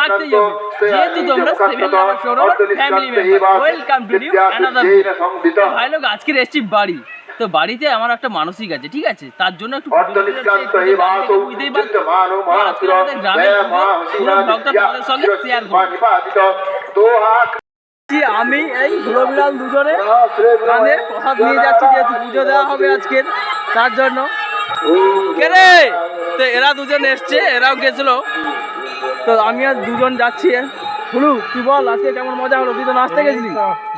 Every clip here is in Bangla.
থাকতেই হবে যেহেতু তোমরা seven lover showroom family member welcome to new another ভাই লোক আজকে এসেছি বাড়ি। তো বাড়িতে আমার একটা মানসিক আছে ঠিক আছে? তার জন্য একটু পুজো দিতে যাচ্ছি, একটু যে বাড়ি থেকে বুঝতেই পারছ? আজকে আমাদের গ্রামের পুরো ব্লগটা তোমাদের সঙ্গে শেয়ার করব। আমি এই বিড়াল দুজনে। কাঁধে প্রসাদ নিয়ে যাচ্ছি যেহেতু পুজো দেওয়া হবে আজকের তার জন্য। কে রে? তো এরা দুজন এসছে এরাও গেছিল। তো আমি আর দুজন যাচ্ছি। হুলু তুই বল? আজকে কেমন মজা হলো? তুই তো নাচতে গেছিলি?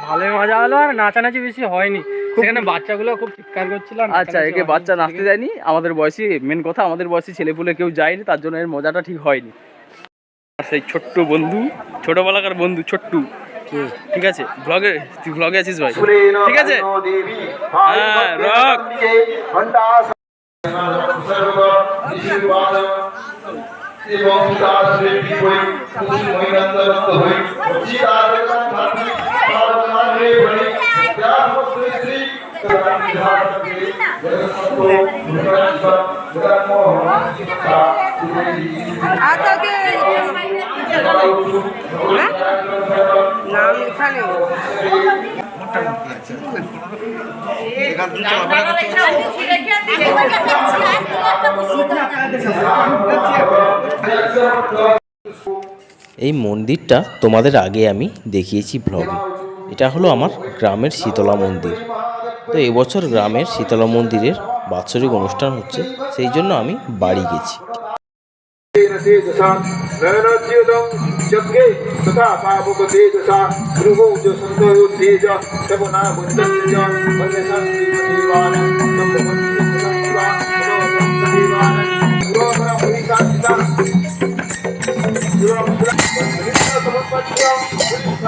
ভালোই মজা হলো আর নাচানাচি বেশি হয়নি। সেখানে বাচ্চাগুলো খুব চিৎকার করছিল আচ্ছা একে বাচ্চা নাচতে যায়নি আমাদের বয়সী মেন কথা আমাদের বয়সী ছেলেপুলে কেউ যায়নি তার জন্য এর মজাটা ঠিক হয়নি। আর সেই ছোট্ট বন্ধু ছোটবেলাকার বন্ধু ছোট্টু। ঠিক আছে? ব্লগে তুই ব্লগে আছিস ভাই? ঠিক আছে? হ্যাঁ রক এবং তার শ্রেণি বই কুসুম মহিমান্তরত্ব হই চিতার ধার্মিক সাধনার হে বলি যা শ্রী শ্রী আচ্ছা লেখা নেই এই মন্দিরটা তোমাদের আগে আমি দেখিয়েছি ব্লগে এটা হলো আমার গ্রামের শীতলা মন্দির। তো এবছর গ্রামের শীতলা মন্দিরের বাৎসরিক অনুষ্ঠান হচ্ছে, সেই জন্য আমি বাড়ি গেছি।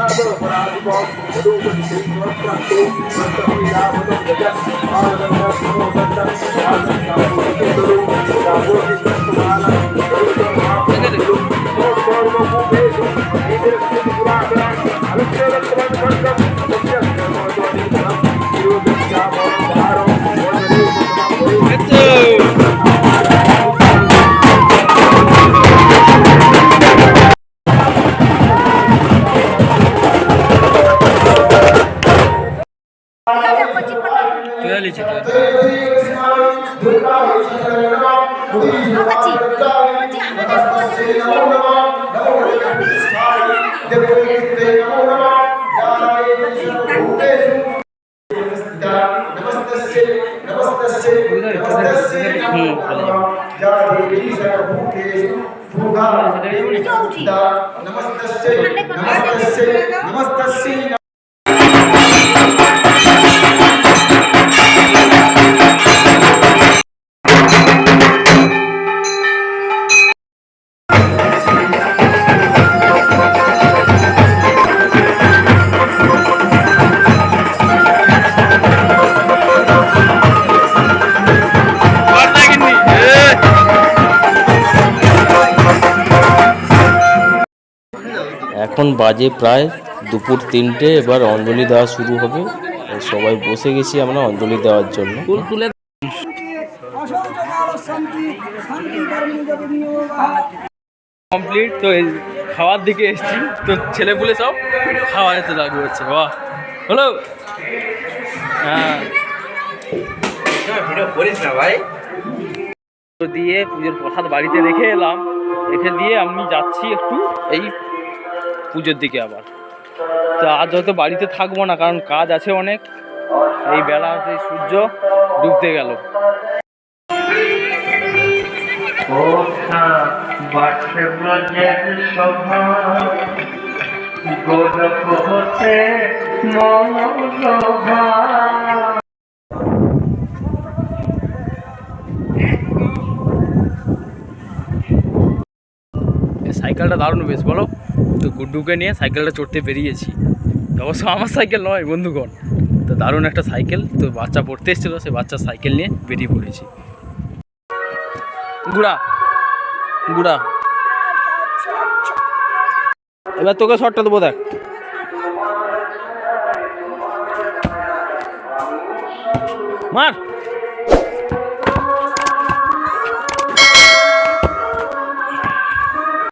पराजित मुरली नमस्ते नमस्ते नमस्ते এখন বাজে প্রায় দুপুর তিনটে এবার অঞ্জলি দেওয়া শুরু হবে। সবাই বসে গেছি আমরা অঞ্জলি দেওয়ার জন্য। কমপ্লিট তো এই খাওয়ার দিকে এসেছি। তো ছেলে ছেলেপুলে সব খাওয়া যেতে লাগবে হচ্ছে বাহ। হ্যালো হ্যাঁ। তো দিয়ে পুজোর প্রসাদ বাড়িতে রেখে এলাম। রেখে দিয়ে আমি যাচ্ছি একটু এই পুজোর দিকে আবার। তো আজ হয়তো বাড়িতে থাকব না কারণ কাজ আছে অনেক। এই বেলা সেই সূর্য ডুবতে গেল। সাইকেলটা দারুণ বেশ বলো। তো গুড্ডুকে নিয়ে সাইকেলটা চড়তে বেরিয়েছি। অবশ্য আমার সাইকেল নয়, বন্ধুগণ। তো দারুণ একটা সাইকেল, তো বাচ্চা পড়তে এসেছিল, সে বাচ্চার সাইকেল নিয়ে বেরিয়ে পড়েছি। গুড়া গুড়া। এবার তোকে শর্টটা দেবো দেখ। মার।